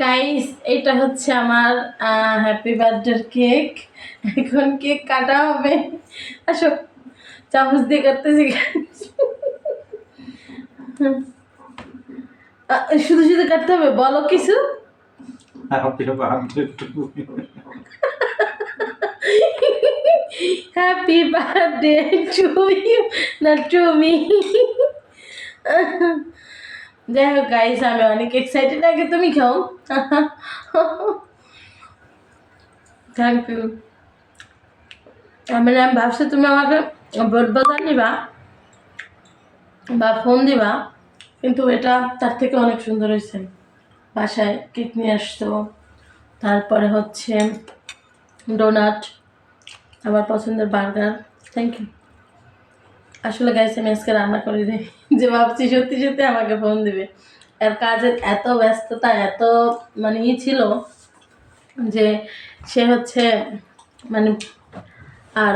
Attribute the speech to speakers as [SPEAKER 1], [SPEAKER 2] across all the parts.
[SPEAKER 1] Guys এটা হচ্ছে আমার হ্যাপি বার্থডের কেক এখন কেক কাটা হবে। আসো, চামচ দিয়ে কাটতেছি। শুধু শুধু কাটতে হবে, বলো কিছু. হ্যাপি বার্থডে টু ইউ না টু মি যাই হোক গাইস আমি অনেক এক্সাইটেড আগে তুমি খাও। থ্যাংক ইউ আমি আমি ভাবছি, তুমি আমাকে বোট বাজার নিবা বা ফোন দিবা, কিন্তু এটা তার থেকে অনেক সুন্দর হয়েছে। বাসায় কেক নিয়ে আসতো। তারপরে হচ্ছে ডোনাট আমার পছন্দের বার্গার থ্যাংক ইউ আসলে গাইছে আমি আজকে রান্না করে দিই যে ভাবছি সত্যি সত্যি আমাকে ফোন দিবে। আর কাজের এত ব্যস্ততা, এত মানে ই ছিল যে সে হচ্ছে মানে আর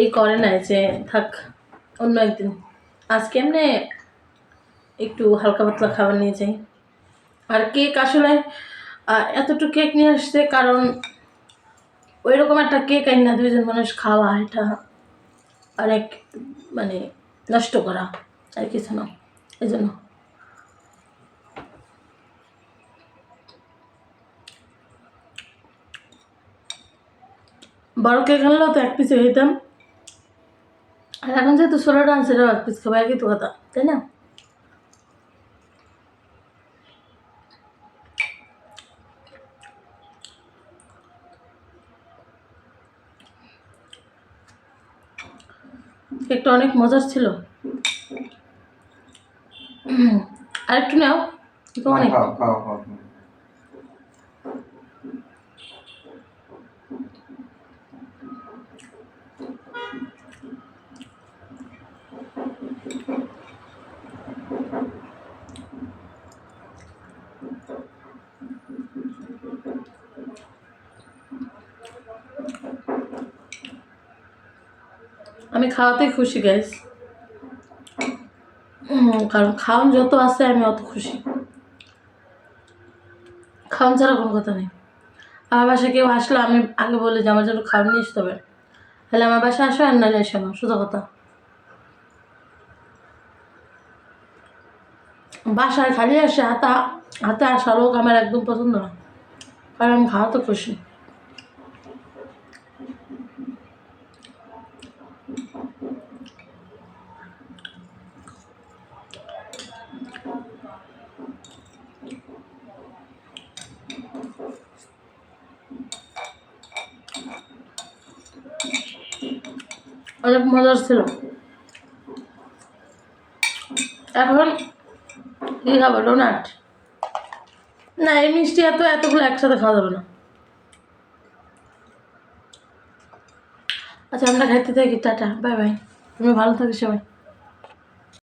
[SPEAKER 1] এই করে নাই যে থাক, অন্য একদিন। আজকে এমনি একটু হালকা পাতলা খাবার নিয়ে যাই। আর কেক আসলে এতটুকু কেক নিয়ে আসছে কারণ ওই রকম একটা কেক আই না, দুইজন মানুষ খাওয়া, এটা অনেক মানে নষ্ট করা আর কিছু না, এই জন্য। বড় কেক আনলেও তো এক পিসে হইতাম। আর এখন যেহেতু ষোলোটা আনছে এক পিস খাবার কি তো কথা, তাই না? কেকটা অনেক মজার ছিল। আরেকটু নাও তো অনেক। আমি খাওয়াতেই খুশি গাইস কারণ খাওয়ান যত আছে, আমি অত খুশি। খাওয়ান ছাড়া কোনো কথা নেই। আমার বাসায় কেউ আসলে আমি আগে বলি যে, আমার জন্য খাওয়ান নিয়ে আসতে হবে। তাহলে আমার বাসায় আসো আর নাহলে এসো না শুধু কথা। বাসায় খালি আসে, হাতা হাতে আসা লোক আমার একদম পছন্দ না। কারণ আমি খাওয়াতে খুশি। অনেক মজার ছিল এখন কী খাব ডোনাট না, এই মিষ্টি এত এতগুলো একসাথে খাওয়া যাবে না। আচ্ছা আমরা খাইতে থাকি, টাটা, বাই বাই। তুমি ভালো থাকি সবাই।